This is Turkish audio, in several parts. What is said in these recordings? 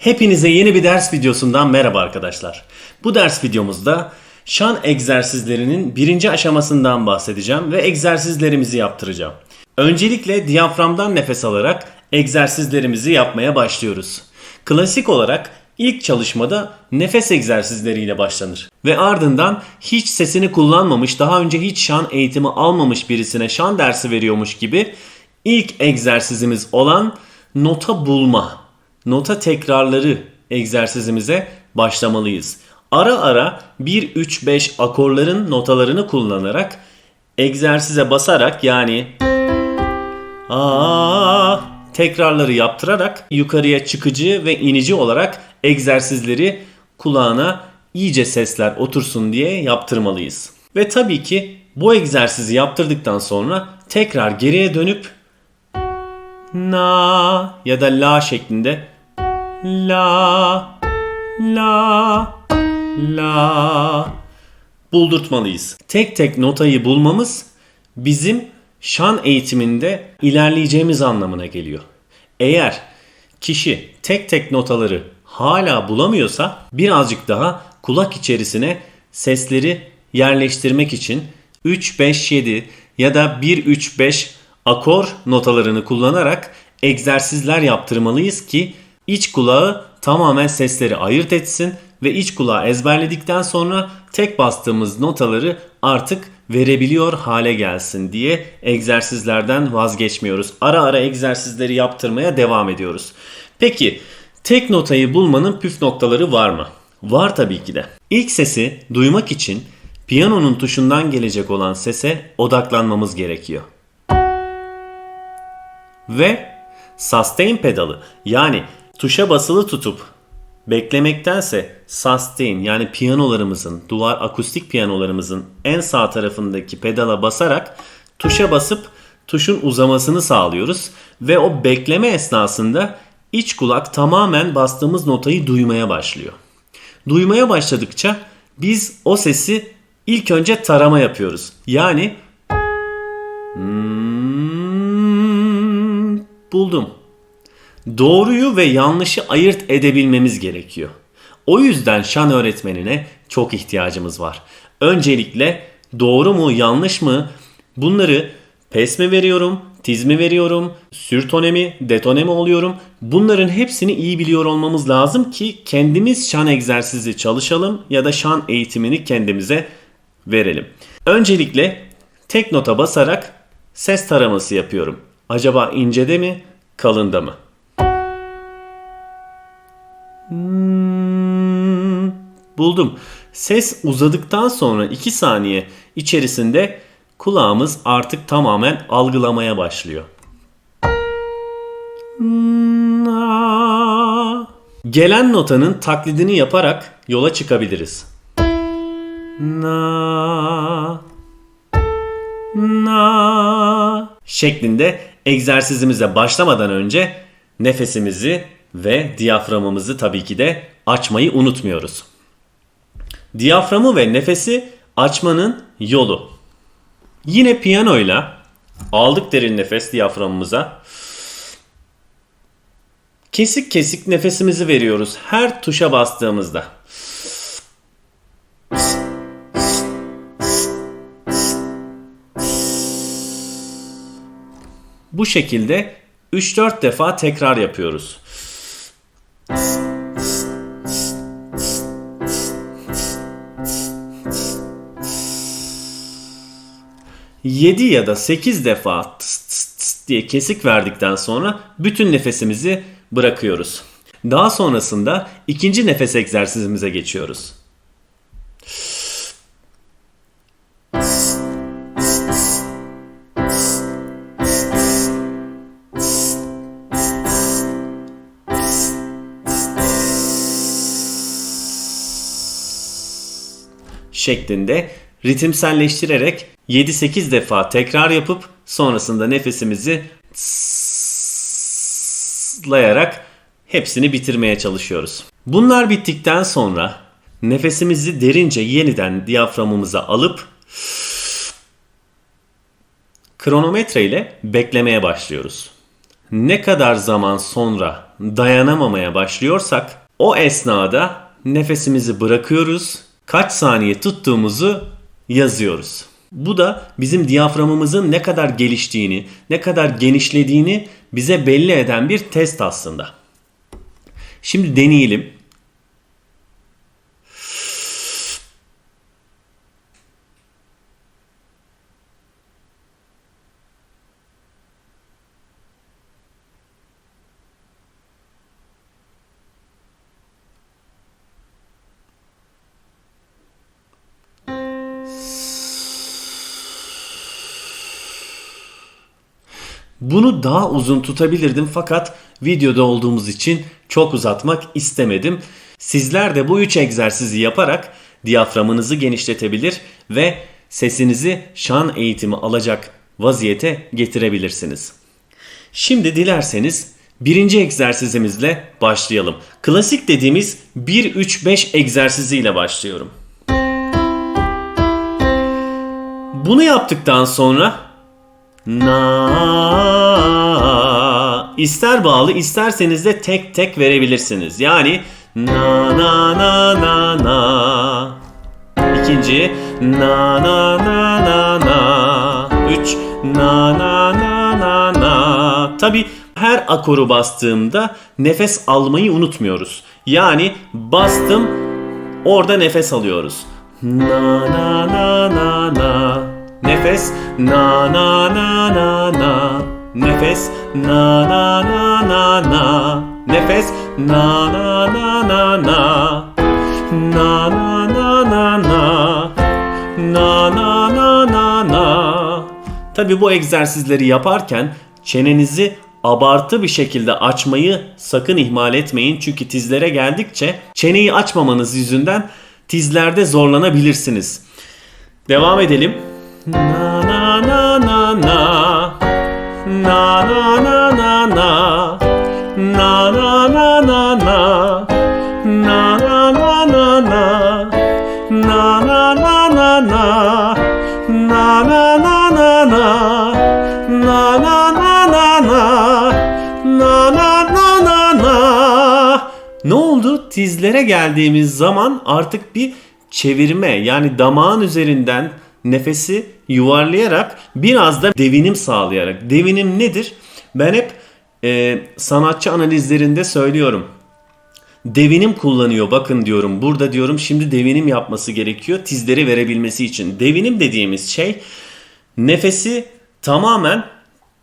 Hepinize yeni bir ders videosundan merhaba arkadaşlar. Bu ders videomuzda şan egzersizlerinin birinci aşamasından bahsedeceğim ve egzersizlerimizi yaptıracağım. Öncelikle diyaframdan nefes alarak egzersizlerimizi yapmaya başlıyoruz. Klasik olarak ilk çalışmada nefes egzersizleriyle başlanır ve ardından hiç sesini kullanmamış, daha önce hiç şan eğitimi almamış birisine şan dersi veriyormuş gibi ilk egzersizimiz olan nota bulma nota tekrarları egzersizimize başlamalıyız. Ara ara 1 3 5 akorların notalarını kullanarak egzersize basarak yani aa tekrarları yaptırarak yukarıya çıkıcı ve inici olarak egzersizleri kulağına iyice sesler otursun diye yaptırmalıyız. Ve tabii ki bu egzersizi yaptırdıktan sonra tekrar geriye dönüp na ya da la şeklinde la la la buldurtmalıyız. Tek tek notayı bulmamız bizim şan eğitiminde ilerleyeceğimiz anlamına geliyor. Eğer kişi tek tek notaları hala bulamıyorsa birazcık daha kulak içerisine sesleri yerleştirmek için 3 5 7 ya da 1 3 5 akor notalarını kullanarak egzersizler yaptırmalıyız ki iç kulağı tamamen sesleri ayırt etsin ve iç kulağı ezberledikten sonra tek bastığımız notaları artık verebiliyor hale gelsin diye egzersizlerden vazgeçmiyoruz. Ara ara egzersizleri yaptırmaya devam ediyoruz. Peki tek notayı bulmanın püf noktaları var mı? Var tabii ki de. İlk sesi duymak için piyanonun tuşundan gelecek olan sese odaklanmamız gerekiyor. Ve sustain pedalı yani tuşa basılı tutup beklemektense sustain yani piyanolarımızın, duvar akustik piyanolarımızın en sağ tarafındaki pedala basarak tuşa basıp tuşun uzamasını sağlıyoruz ve o bekleme esnasında iç kulak tamamen bastığımız notayı duymaya başlıyor. Duymaya başladıkça biz o sesi ilk önce tarama yapıyoruz. Yani hmm, buldum doğruyu ve yanlışı ayırt edebilmemiz gerekiyor. O yüzden şan öğretmenine çok ihtiyacımız var. Öncelikle doğru mu yanlış mı bunları pes mi veriyorum, tiz mi veriyorum, sürtone mi, detone mi oluyorum? Bunların hepsini iyi biliyor olmamız lazım ki kendimiz şan egzersizi çalışalım ya da şan eğitimini kendimize verelim. Öncelikle tek nota basarak ses taraması yapıyorum. Acaba incede mi, kalında mı? Buldum. Ses uzadıktan sonra 2 saniye içerisinde kulağımız artık tamamen algılamaya başlıyor. Gelen notanın taklidini yaparak yola çıkabiliriz. Na na şeklinde egzersizimize başlamadan önce nefesimizi ve diyaframımızı tabii ki de açmayı unutmuyoruz. Diyaframı ve nefesi açmanın yolu. Yine piyanoyla aldık derin nefes diyaframımıza. Kesik kesik nefesimizi veriyoruz her tuşa bastığımızda. Bu şekilde 3-4 defa tekrar yapıyoruz. 7 ya da 8 defa tıs tıs tıs diye kesik verdikten sonra bütün nefesimizi bırakıyoruz. Daha sonrasında ikinci nefes egzersizimize geçiyoruz. şeklinde ritimselleştirerek 7-8 defa tekrar yapıp sonrasında nefesimizi slayarak hepsini bitirmeye çalışıyoruz. Bunlar bittikten sonra nefesimizi derince yeniden diyaframımıza alıp kronometre ile beklemeye başlıyoruz. Ne kadar zaman sonra dayanamamaya başlıyorsak o esnada nefesimizi bırakıyoruz. Kaç saniye tuttuğumuzu yazıyoruz. Bu da bizim diyaframımızın ne kadar geliştiğini, ne kadar genişlediğini bize belli eden bir test aslında. Şimdi deneyelim. Bunu daha uzun tutabilirdim fakat videoda olduğumuz için çok uzatmak istemedim. Sizler de bu üç egzersizi yaparak diyaframınızı genişletebilir ve sesinizi şan eğitimi alacak vaziyete getirebilirsiniz. Şimdi dilerseniz birinci egzersizimizle başlayalım. Klasik dediğimiz 1-3-5 egzersiziyle başlıyorum. Bunu yaptıktan sonra na ister bağlı isterseniz de tek tek verebilirsiniz. Yani na na na na na İkinci na na na na na Üç na na na na na Tabi her akoru bastığımda nefes almayı unutmuyoruz. Yani bastım orada nefes alıyoruz. Na na na na na Nefes na na na na na Nefes na na na na na Nefes na na na na na Na na na na na Na na na na na Tabi bu egzersizleri yaparken çenenizi abartı bir şekilde açmayı sakın ihmal etmeyin. Çünkü tizlere geldikçe çeneyi açmamanız yüzünden tizlerde zorlanabilirsiniz. Devam edelim. Na na na na na Na na na na na Na na na na na Na na na na na Na na na na na Na na na na na Na na na na na Na na na na na Ne oldu? Tizlere geldiğimiz zaman artık bir çevirme yani damağın üzerinden nefesi yuvarlayarak biraz da devinim sağlayarak. Devinim nedir? Ben hep e, sanatçı analizlerinde söylüyorum. Devinim kullanıyor bakın diyorum. Burada diyorum şimdi devinim yapması gerekiyor tizleri verebilmesi için. Devinim dediğimiz şey nefesi tamamen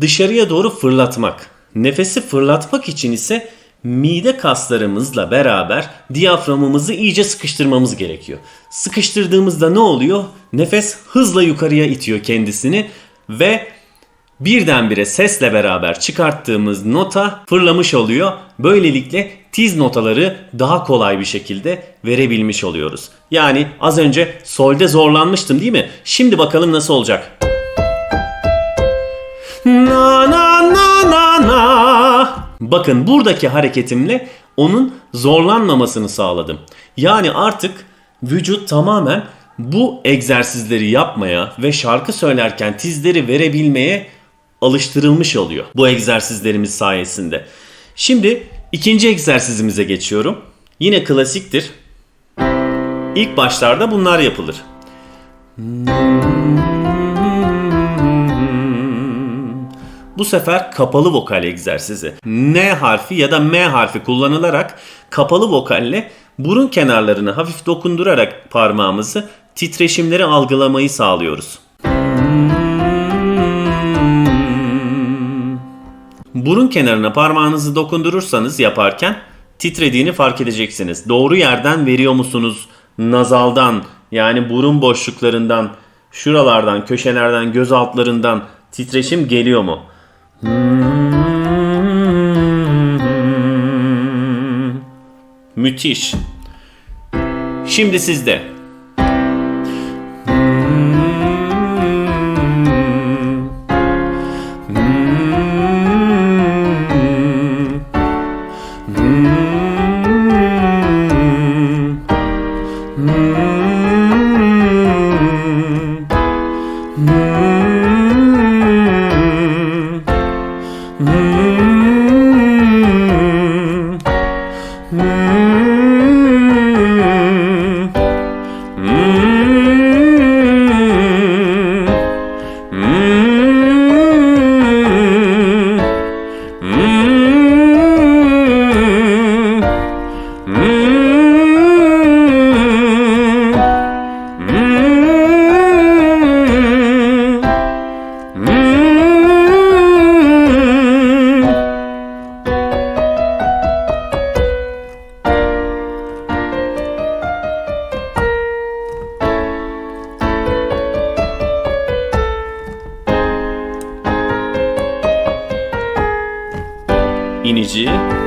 dışarıya doğru fırlatmak. Nefesi fırlatmak için ise mide kaslarımızla beraber diyaframımızı iyice sıkıştırmamız gerekiyor. Sıkıştırdığımızda ne oluyor? Nefes hızla yukarıya itiyor kendisini ve birdenbire sesle beraber çıkarttığımız nota fırlamış oluyor. Böylelikle tiz notaları daha kolay bir şekilde verebilmiş oluyoruz. Yani az önce solde zorlanmıştım değil mi? Şimdi bakalım nasıl olacak. Na na na na na Bakın buradaki hareketimle onun zorlanmamasını sağladım. Yani artık vücut tamamen bu egzersizleri yapmaya ve şarkı söylerken tizleri verebilmeye alıştırılmış oluyor bu egzersizlerimiz sayesinde. Şimdi ikinci egzersizimize geçiyorum. Yine klasiktir. İlk başlarda bunlar yapılır. Bu sefer kapalı vokal egzersizi. N harfi ya da M harfi kullanılarak kapalı vokalle burun kenarlarını hafif dokundurarak parmağımızı titreşimleri algılamayı sağlıyoruz. Burun kenarına parmağınızı dokundurursanız yaparken titrediğini fark edeceksiniz. Doğru yerden veriyor musunuz? Nazaldan yani burun boşluklarından, şuralardan, köşelerden, göz altlarından titreşim geliyor mu? Müthiş. Şimdi sizde. İnici. Evet,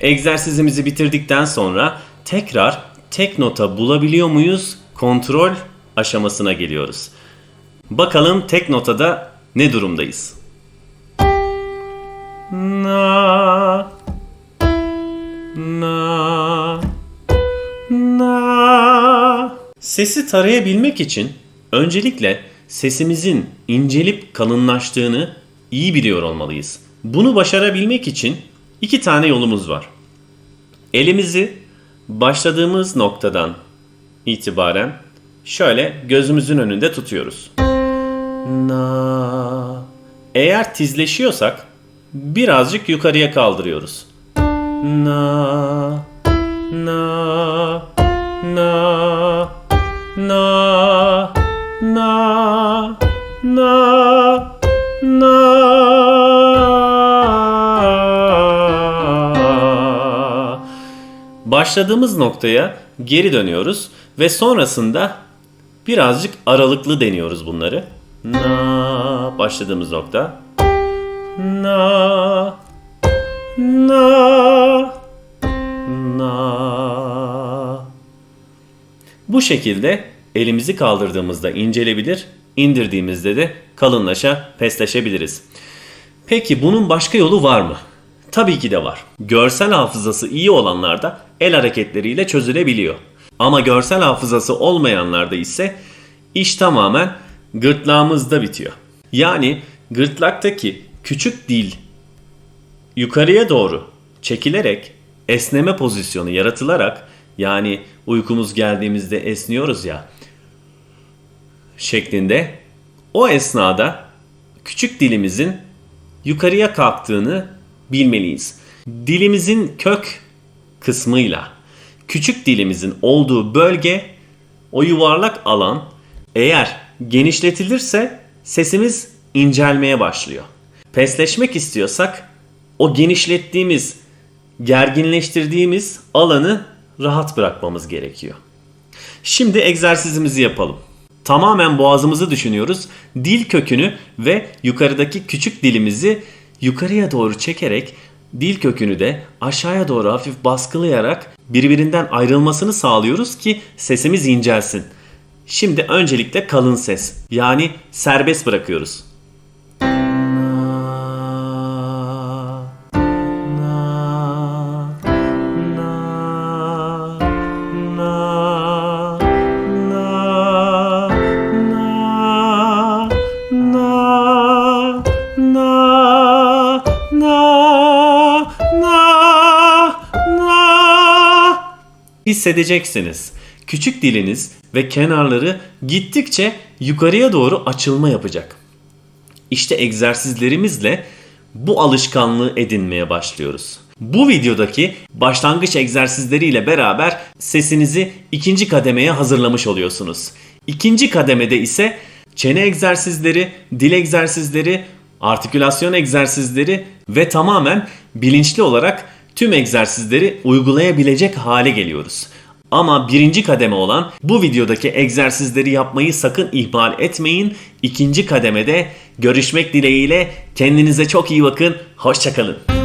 egzersizimizi bitirdikten sonra tekrar tek nota bulabiliyor muyuz? Kontrol aşamasına geliyoruz. Bakalım tek notada ne durumdayız? Na na na Sesi tarayabilmek için öncelikle sesimizin incelip kalınlaştığını iyi biliyor olmalıyız. Bunu başarabilmek için iki tane yolumuz var. Elimizi başladığımız noktadan itibaren şöyle gözümüzün önünde tutuyoruz. Na. Eğer tizleşiyorsak birazcık yukarıya kaldırıyoruz. Na. Na. Na. Na. Na. Na. Başladığımız noktaya geri dönüyoruz ve sonrasında birazcık aralıklı deniyoruz bunları. Na başladığımız nokta. Na na na Bu şekilde elimizi kaldırdığımızda incelebilir, indirdiğimizde de kalınlaşa, pesleşebiliriz. Peki bunun başka yolu var mı? Tabii ki de var. Görsel hafızası iyi olanlarda el hareketleriyle çözülebiliyor. Ama görsel hafızası olmayanlarda ise iş tamamen gırtlağımızda bitiyor. Yani gırtlaktaki küçük dil yukarıya doğru çekilerek esneme pozisyonu yaratılarak yani uykumuz geldiğimizde esniyoruz ya şeklinde o esnada küçük dilimizin yukarıya kalktığını bilmeliyiz. Dilimizin kök kısmıyla küçük dilimizin olduğu bölge o yuvarlak alan eğer genişletilirse sesimiz incelmeye başlıyor. Pesleşmek istiyorsak o genişlettiğimiz, gerginleştirdiğimiz alanı rahat bırakmamız gerekiyor. Şimdi egzersizimizi yapalım. Tamamen boğazımızı düşünüyoruz. Dil kökünü ve yukarıdaki küçük dilimizi yukarıya doğru çekerek dil kökünü de aşağıya doğru hafif baskılayarak birbirinden ayrılmasını sağlıyoruz ki sesimiz incelsin. Şimdi öncelikle kalın ses yani serbest bırakıyoruz. Hissedeceksiniz. Küçük diliniz ve kenarları gittikçe yukarıya doğru açılma yapacak. İşte egzersizlerimizle bu alışkanlığı edinmeye başlıyoruz. Bu videodaki başlangıç egzersizleriyle beraber sesinizi ikinci kademeye hazırlamış oluyorsunuz. İkinci kademede ise çene egzersizleri, dil egzersizleri, artikülasyon egzersizleri ve tamamen bilinçli olarak tüm egzersizleri uygulayabilecek hale geliyoruz. Ama birinci kademe olan bu videodaki egzersizleri yapmayı sakın ihmal etmeyin. İkinci kademede görüşmek dileğiyle kendinize çok iyi bakın. Hoşçakalın.